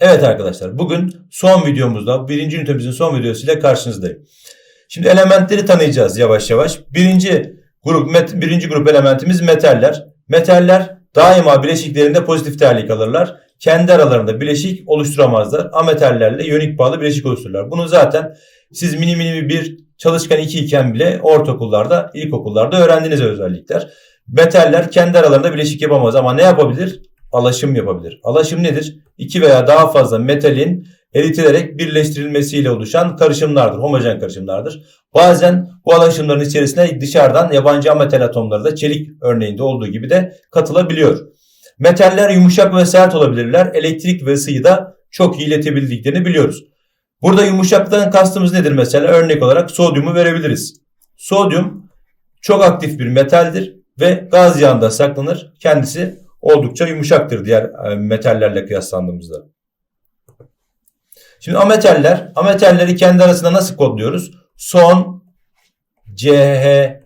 Evet arkadaşlar bugün son videomuzda birinci ünitemizin son videosuyla karşınızdayım. Şimdi elementleri tanıyacağız yavaş yavaş. Birinci grup met, birinci grup elementimiz metaller. Metaller daima bileşiklerinde pozitif değerlik alırlar. Kendi aralarında bileşik oluşturamazlar. Ametallerle yönik bağlı bileşik oluştururlar. Bunu zaten siz mini mini bir çalışkan 2 iken bile ortaokullarda, ilkokullarda öğrendiğiniz özellikler. Metaller kendi aralarında bileşik yapamaz ama ne yapabilir? Alaşım yapabilir. Alaşım nedir? İki veya daha fazla metalin eritilerek birleştirilmesiyle oluşan karışımlardır. Homojen karışımlardır. Bazen bu alaşımların içerisine dışarıdan yabancı ametal atomları da çelik örneğinde olduğu gibi de katılabiliyor. Metaller yumuşak ve sert olabilirler. Elektrik ve ısıyı da çok iyi iletebildiklerini biliyoruz. Burada yumuşaklıktan kastımız nedir mesela? Örnek olarak sodyumu verebiliriz. Sodyum çok aktif bir metaldir ve gaz yağında saklanır. Kendisi oldukça yumuşaktır diğer e, metallerle kıyaslandığımızda. Şimdi ametaller, ametalleri kendi arasında nasıl kodluyoruz? Son, CHP'li,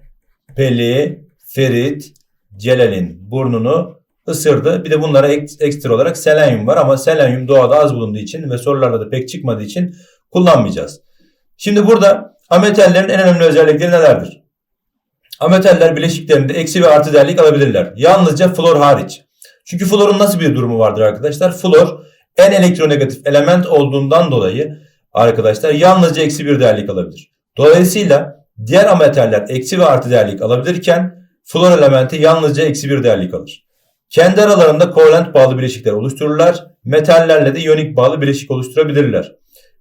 ferit, celalin burnunu ısırdı. Bir de bunlara ekstra olarak selenyum var ama selenyum doğada az bulunduğu için ve sorularda da pek çıkmadığı için kullanmayacağız. Şimdi burada ametallerin en önemli özellikleri nelerdir? Ametaller bileşiklerinde eksi ve artı değerlik alabilirler. Yalnızca flor hariç. Çünkü florun nasıl bir durumu vardır arkadaşlar? Flor en elektronegatif element olduğundan dolayı arkadaşlar yalnızca eksi bir değerlik alabilir. Dolayısıyla diğer ametaller eksi ve artı değerlik alabilirken flor elementi yalnızca eksi bir değerlik alır. Kendi aralarında kovalent bağlı bileşikler oluştururlar. Metallerle de iyonik bağlı bileşik oluşturabilirler.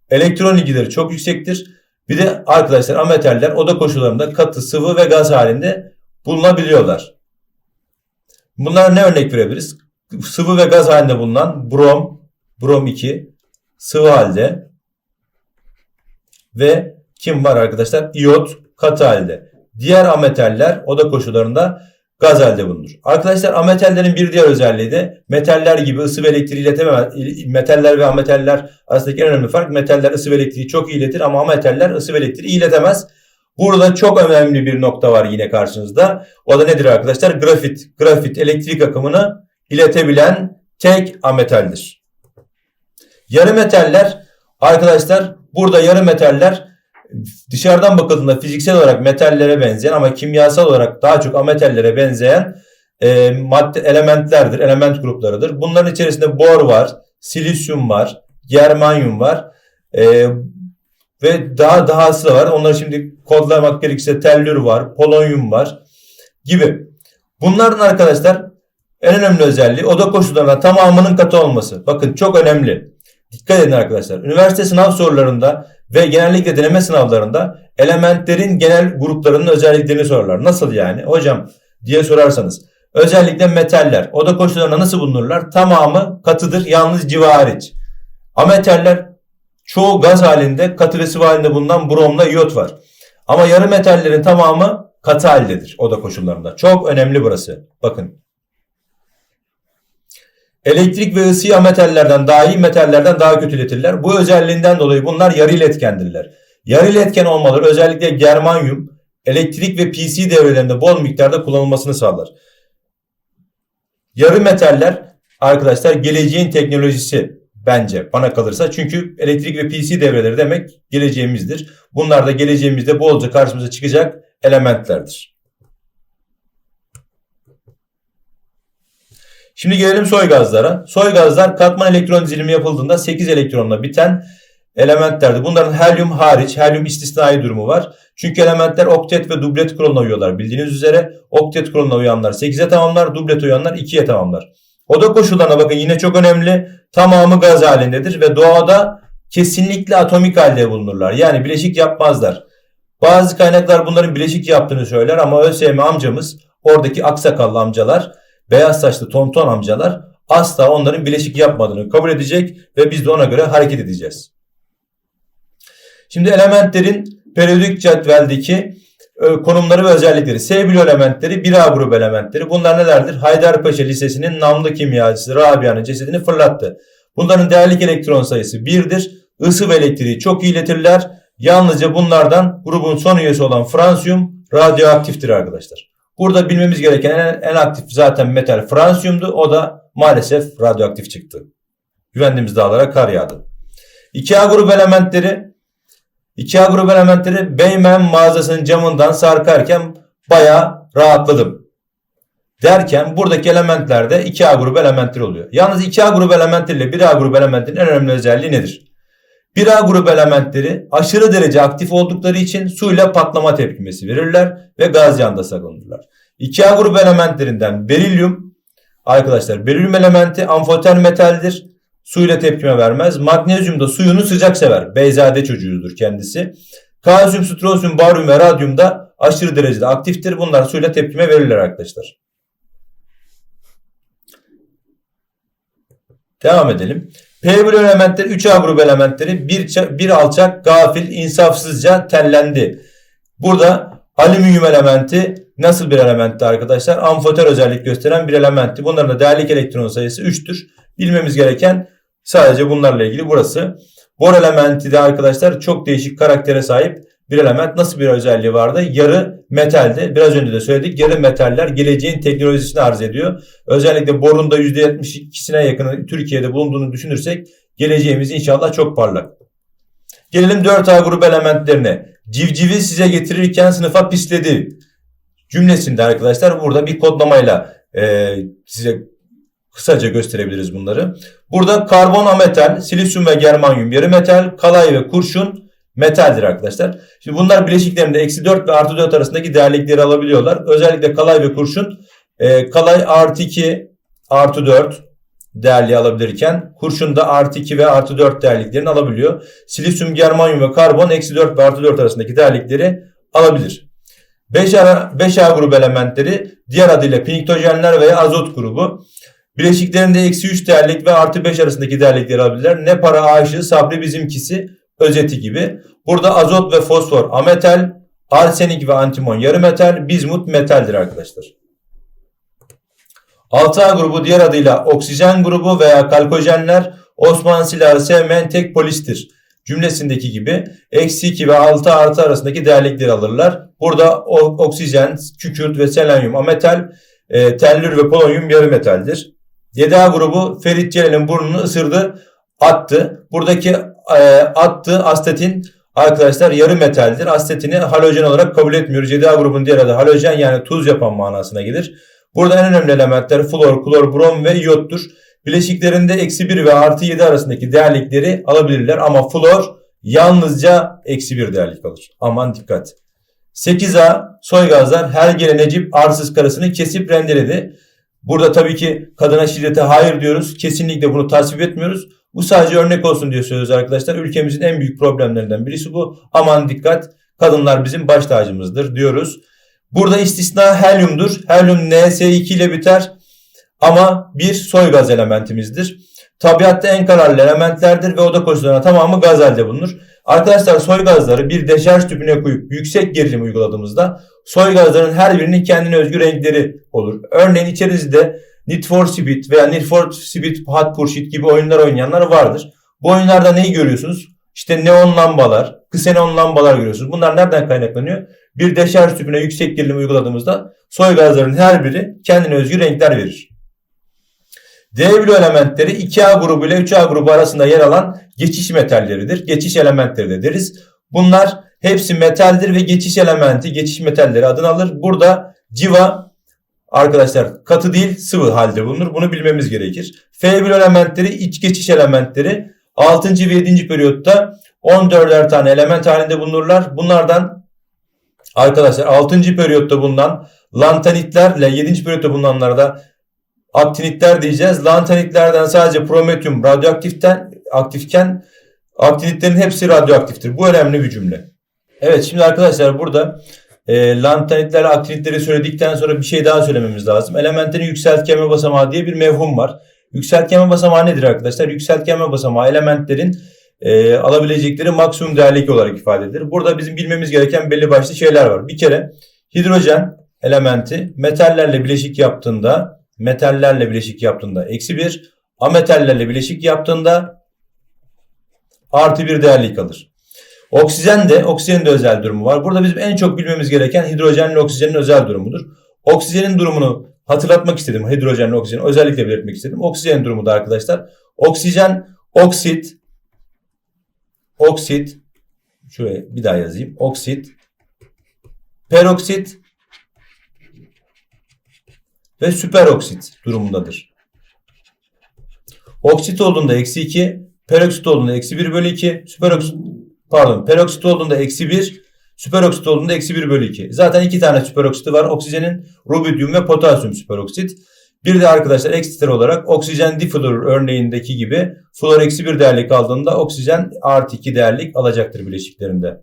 Elektron ilgileri çok yüksektir. Bir de arkadaşlar ametaller oda koşullarında katı, sıvı ve gaz halinde bulunabiliyorlar. Bunlara ne örnek verebiliriz? Sıvı ve gaz halinde bulunan brom, brom 2 sıvı halde ve kim var arkadaşlar? İyot katı halde. Diğer ametaller oda koşullarında gaz halde bulunur. Arkadaşlar ametallerin bir diğer özelliği de metaller gibi ısı ve elektriği iletemez. Metaller ve ametaller arasındaki en önemli fark metaller ısı ve elektriği çok iyi iletir ama ametaller ısı ve elektriği iletemez. Burada çok önemli bir nokta var yine karşınızda. O da nedir arkadaşlar? Grafit. Grafit elektrik akımını iletebilen tek ametaldir. Yarı metaller arkadaşlar burada yarı metaller dışarıdan bakıldığında fiziksel olarak metallere benzeyen ama kimyasal olarak daha çok ametallere benzeyen e, madde elementlerdir, element gruplarıdır. Bunların içerisinde bor var, silisyum var, germanyum var. E, ve daha dahası da var. Onları şimdi kodlamak gerekirse tellür var, polonyum var gibi. Bunların arkadaşlar en önemli özelliği oda koşullarında tamamının katı olması. Bakın çok önemli. Dikkat edin arkadaşlar. Üniversite sınav sorularında ve genellikle deneme sınavlarında elementlerin genel gruplarının özelliklerini sorarlar. Nasıl yani? Hocam diye sorarsanız. Özellikle metaller oda koşullarında nasıl bulunurlar? Tamamı katıdır yalnız civa hariç. Ametaller çoğu gaz halinde katı ve sıvı halinde bulunan bromla iyot var. Ama yarı metallerin tamamı katı haldedir oda koşullarında. Çok önemli burası. Bakın. Elektrik ve ısıyı ametallerden daha iyi metallerden daha kötü iletirler. Bu özelliğinden dolayı bunlar yarı iletkendirler. Yarı iletken olmaları özellikle germanyum, elektrik ve PC devrelerinde bol miktarda kullanılmasını sağlar. Yarı metaller arkadaşlar geleceğin teknolojisi bence bana kalırsa. Çünkü elektrik ve PC devreleri demek geleceğimizdir. Bunlar da geleceğimizde bolca karşımıza çıkacak elementlerdir. Şimdi gelelim soy gazlara. Soy gazlar katman elektron dizilimi yapıldığında 8 elektronla biten elementlerdir. Bunların helyum hariç, helyum istisnai durumu var. Çünkü elementler oktet ve dublet kuralına uyuyorlar. Bildiğiniz üzere oktet kuralına uyanlar 8'e tamamlar, dublet uyanlar 2'ye tamamlar. Oda koşullarına bakın yine çok önemli. Tamamı gaz halindedir ve doğada kesinlikle atomik halde bulunurlar. Yani bileşik yapmazlar. Bazı kaynaklar bunların bileşik yaptığını söyler ama ÖSYM amcamız oradaki aksakallı amcalar, beyaz saçlı tonton amcalar asla onların bileşik yapmadığını kabul edecek ve biz de ona göre hareket edeceğiz. Şimdi elementlerin periyodik cetveldeki konumları ve özellikleri. S bloğu elementleri 1A grubu elementleri. Bunlar nelerdir? Haydarpaşa Lisesi'nin namlı kimyacısı Rabia'nın cesedini fırlattı. Bunların değerlik elektron sayısı 1'dir. Isı ve elektriği çok iletirler. Yalnızca bunlardan grubun son üyesi olan fransiyum radyoaktiftir arkadaşlar. Burada bilmemiz gereken en, en aktif zaten metal fransiyumdu. O da maalesef radyoaktif çıktı. Güvendiğimiz dağlara kar yağdı. 2A grup elementleri 2A grup elementleri Beymen mağazasının camından sarkarken bayağı rahatladım. Derken buradaki elementlerde 2A grup elementleri oluyor. Yalnız 2A grup elementleri ile 1A grup elementlerin en önemli özelliği nedir? 1A grup elementleri aşırı derece aktif oldukları için suyla patlama tepkimesi verirler ve gaz yağında saklanırlar. 2A grup elementlerinden berilyum arkadaşlar berilyum elementi amfoter metaldir. Suyla tepkime vermez. Magnezyum da suyunu sıcak sever. Beyzade çocuğudur kendisi. Kalsiyum, strosyum, baryum ve radyum da aşırı derecede aktiftir. Bunlar suyla tepkime verirler arkadaşlar. Devam edelim. P bölü elementleri 3A grubu elementleri bir, bir alçak, gafil, insafsızca tellendi. Burada alüminyum elementi nasıl bir elementti arkadaşlar? Amfoter özellik gösteren bir elementti. Bunların da değerlik elektron sayısı 3'tür. Bilmemiz gereken sadece bunlarla ilgili burası. Bor elementi de arkadaşlar çok değişik karaktere sahip bir element. Nasıl bir özelliği vardı? Yarı metaldi. Biraz önce de söyledik. Yarı metaller geleceğin teknolojisini arz ediyor. Özellikle borun da %72'sine yakını Türkiye'de bulunduğunu düşünürsek geleceğimiz inşallah çok parlak. Gelelim 4A grubu elementlerine. Civcivi size getirirken sınıfa pisledi cümlesinde arkadaşlar burada bir kodlamayla e, size kısaca gösterebiliriz bunları. Burada karbon ametal, silisyum ve germanyum yarı metal, kalay ve kurşun metaldir arkadaşlar. Şimdi bunlar bileşiklerinde eksi 4 ve artı 4 arasındaki değerlikleri alabiliyorlar. Özellikle kalay ve kurşun e, kalay artı 2 artı 4 değerli alabilirken kurşun da artı 2 ve artı 4 değerliklerini alabiliyor. Silisyum, germanyum ve karbon eksi 4 ve artı 4 arasındaki değerlikleri alabilir. 5A, 5A grubu elementleri diğer adıyla piniktojenler veya azot grubu. Bileşiklerinde eksi 3 değerlik ve artı 5 arasındaki değerlikleri alabilirler. Ne para aşığı sabri bizimkisi özeti gibi. Burada azot ve fosfor ametal, arsenik ve antimon yarı metal, bizmut metaldir arkadaşlar. 6A grubu diğer adıyla oksijen grubu veya kalkojenler Osman silahı sevmeyen tek polistir cümlesindeki gibi eksi 2 ve 6 artı arasındaki değerlikleri alırlar. Burada oksijen, kükürt ve selenyum ametal, e, tellür ve polonyum yarı metaldir. 7A grubu Ferit Celal'in burnunu ısırdı, attı. Buradaki e, attı astetin arkadaşlar yarı metaldir. Astetini halojen olarak kabul etmiyoruz. 7A grubun diğer adı halojen yani tuz yapan manasına gelir. Burada en önemli elementler flor, klor, brom ve iyottur. Bileşiklerinde eksi 1 ve artı 7 arasındaki değerlikleri alabilirler ama flor yalnızca eksi 1 değerlik alır. Aman dikkat. 8A soy gazlar her gelen Necip arsız karısını kesip rendeledi. Burada tabii ki kadına şiddete hayır diyoruz. Kesinlikle bunu tasvip etmiyoruz. Bu sadece örnek olsun diye söylüyoruz arkadaşlar. Ülkemizin en büyük problemlerinden birisi bu. Aman dikkat kadınlar bizim baş tacımızdır diyoruz. Burada istisna helyumdur. Helyum NS2 ile biter. Ama bir soy gaz elementimizdir. Tabiatta en kararlı elementlerdir ve oda koşullarına tamamı gaz halde bulunur. Arkadaşlar soy gazları bir deşarj tüpüne koyup yüksek gerilim uyguladığımızda soy gazların her birinin kendine özgü renkleri olur. Örneğin içerisinde Need for Speed veya Need for Speed Hot Pursuit gibi oyunlar oynayanlar vardır. Bu oyunlarda neyi görüyorsunuz? İşte neon lambalar, ksenon lambalar görüyorsunuz. Bunlar nereden kaynaklanıyor? Bir deşarj tüpüne yüksek gerilim uyguladığımızda soy gazların her biri kendine özgü renkler verir. D bloğu elementleri 2A grubu ile 3A grubu arasında yer alan geçiş metalleridir. Geçiş elementleri de deriz. Bunlar hepsi metaldir ve geçiş elementi, geçiş metalleri adını alır. Burada civa arkadaşlar katı değil sıvı halde bulunur. Bunu bilmemiz gerekir. F bloğu elementleri iç geçiş elementleri 6. ve 7. periyotta 14'er tane element halinde bulunurlar. Bunlardan arkadaşlar 6. periyotta bulunan lantanitlerle 7. periyotta bulunanlarda aktinitler diyeceğiz. Lantanitlerden sadece prometyum radyoaktiften aktifken aktinitlerin hepsi radyoaktiftir. Bu önemli bir cümle. Evet şimdi arkadaşlar burada e, lantanitlerle aktinitleri söyledikten sonra bir şey daha söylememiz lazım. Elementlerin yükseltgenme basamağı diye bir mevhum var. Yükseltgenme basamağı nedir arkadaşlar? Yükseltgenme basamağı elementlerin e, alabilecekleri maksimum değerlik olarak ifade edilir. Burada bizim bilmemiz gereken belli başlı şeyler var. Bir kere hidrojen elementi metallerle bileşik yaptığında metallerle bileşik yaptığında eksi 1, ametallerle bileşik yaptığında artı 1 değerlik alır. Oksijen de, oksijenin de özel durumu var. Burada bizim en çok bilmemiz gereken hidrojenle oksijenin özel durumudur. Oksijenin durumunu hatırlatmak istedim. Hidrojenle oksijeni özellikle belirtmek istedim. Oksijen durumu da arkadaşlar. Oksijen, oksit, oksit, şöyle bir daha yazayım. Oksit, peroksit ve süperoksit durumundadır. Oksit olduğunda eksi 2, peroksit olduğunda eksi 1 bölü 2, süperoksit pardon peroksit olduğunda eksi 1, süperoksit olduğunda eksi 1 bölü 2. Zaten iki tane süperoksiti var. Oksijenin rubidyum ve potasyum süperoksit. Bir de arkadaşlar ekstra olarak oksijen diflor örneğindeki gibi flor eksi 1 değerlik aldığında oksijen artı 2 değerlik alacaktır bileşiklerinde.